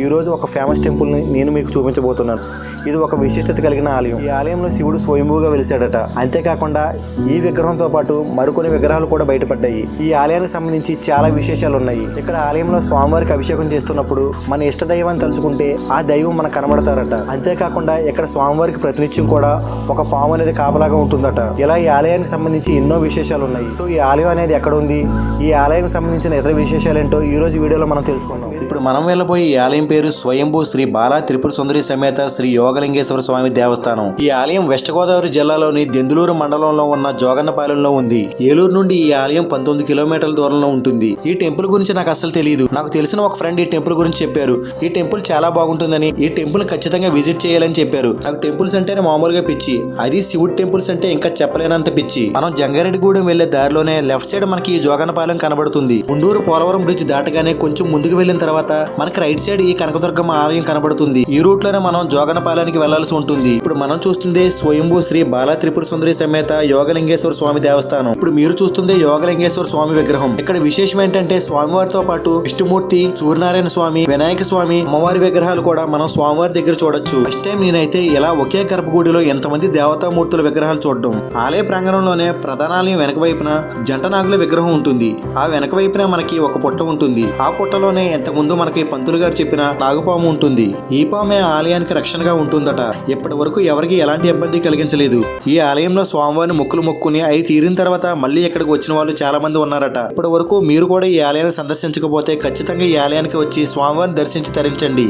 ఈ రోజు ఒక ఫేమస్ టెంపుల్ని నేను మీకు చూపించబోతున్నాను. ఇది ఒక విశిష్టత కలిగిన ఆలయం. ఈ ఆలయంలో శివుడు స్వయంభూగా వెలిసాడట అంతేకాకుండా ఈ విగ్రహంతో పాటు మరికొన్ని విగ్రహాలు కూడా బయటపడ్డాయి. ఈ ఆలయానికి సంబంధించి చాలా విశేషాలు ఉన్నాయి ఇక్కడ ఆలయంలో స్వామివారికి అభిషేకం చేస్తున్నప్పుడు మన ఇష్ట దైవాన్ని తలుచుకుంటే ఆ దైవం మనకు కనబడతారట. అంతేకాకుండా ఇక్కడ స్వామివారికి ప్రతినిత్యం కూడా ఒక పాము అనేది కాపలాగా ఉంటుందట. ఇలా ఈ ఆలయానికి సంబంధించి ఎన్నో విశేషాలు ఉన్నాయి సో ఈ ఆలయం అనేది ఎక్కడ ఉంది? ఈ ఆలయానికి సంబంధించిన ఇతర విశేషాలు ఏంటో ఈ రోజు వీడియోలో మనం తెలుసుకుందాం. ఇప్పుడు మనం వెళ్ళబోయే ఈ ఆలయం పేరు స్వయంభూ శ్రీ బాలా త్రిపుర సుందరి సమేత శ్రీ యోగలింగేశ్వర స్వామి దేవస్థానం. ఈ ఆలయం వెస్ట్ గోదావరి జిల్లాలోని దెందులూరు మండలంలో ఉన్న జోగన్నపాలెంలో ఉంది. ఏలూరు నుండి ఈ ఆలయం పంతొమ్మిది కిలోమీటర్ల దూరంలో ఉంటుంది. ఈ టెంపుల్ గురించి నాకు అసలు తెలియదు నాకు తెలిసిన ఒక ఫ్రెండ్ ఈ టెంపుల్ గురించి చెప్పారు. ఈ టెంపుల్ చాలా బాగుంటుందని ఈ టెంపుల్ ఖచ్చితంగా విజిట్ చేయాలని చెప్పారు. నాకు టెంపుల్స్ అంటేనే మామూలుగా పిచ్చి. అది శివుడి టెంపుల్స్ అంటే ఇంకా చెప్పలేనంత పిచ్చి. మనం జంగారెడ్డిగూడెం వెళ్ళే దారిలోనే లెఫ్ట్ సైడ్ మనకి ఈ జోగన్నపాలెం కనబడుతుంది. గుండూరు పోలవరం బ్రిడ్జ్ దాటగానే కొంచెం ముందుకు వెళ్ళిన తర్వాత మనకి రైట్ సైడ్ ఈ కనకదుర్గమ్మ ఆలయం కనబడుతుంది. ఈ రూట్లోనే మనం జోగనపాలెనికి వెళ్ళాల్సి ఉంటుంది. ఇప్పుడు మనం చూస్తుంది స్వయంభూ శ్రీ బాలా త్రిపుర సుందరి సమేత యోగలింగేశ్వర స్వామి దేవస్థానం. ఇప్పుడు మీరు చూస్తుంది యోగలింగేశ్వర స్వామి విగ్రహం. ఇక్కడ విశేషం ఏంటంటే స్వామివారితో పాటు విష్ణుమూర్తి సూర్యనారాయణ స్వామి వినాయక స్వామి అమ్మవారి విగ్రహాలు కూడా మనం స్వామివారి దగ్గర చూడొచ్చు. ఫస్ట్ టైం నేనైతే ఇలా ఒకే గర్భగుడిలో ఎంతమంది దేవతామూర్తుల విగ్రహాలు చూడడం. ఆలయ ప్రాంగణంలోనే ప్రధాన ఆలయం వెనక వైపున జంట నాగుల విగ్రహం ఉంటుంది. ఆ వెనక వైపున మనకి ఒక పుట్ట ఉంటుంది. ఆ పుట్టలోనే ఎంతకుముందు మనకి పంతులు గారు చెప్పిన నాగుపాము ఉంటుంది. ఈ పామే ఆలయానికి రక్షణగా ఉంటుందట. ఇప్పటి వరకు ఎవరికి ఎలాంటి ఇబ్బంది కలిగించలేదు. ఈ ఆలయంలో స్వామివారిని మొక్కులు మొక్కుని అవి తీరిన తర్వాత మళ్ళీ ఇక్కడికి వచ్చిన వాళ్ళు చాలా మంది ఉన్నారట. ఇప్పటి వరకు మీరు కూడా ఈ ఆలయాన్ని సందర్శించకపోతే ఖచ్చితంగా ఈ ఆలయానికి వచ్చి స్వామివారిని దర్శించి తరించండి.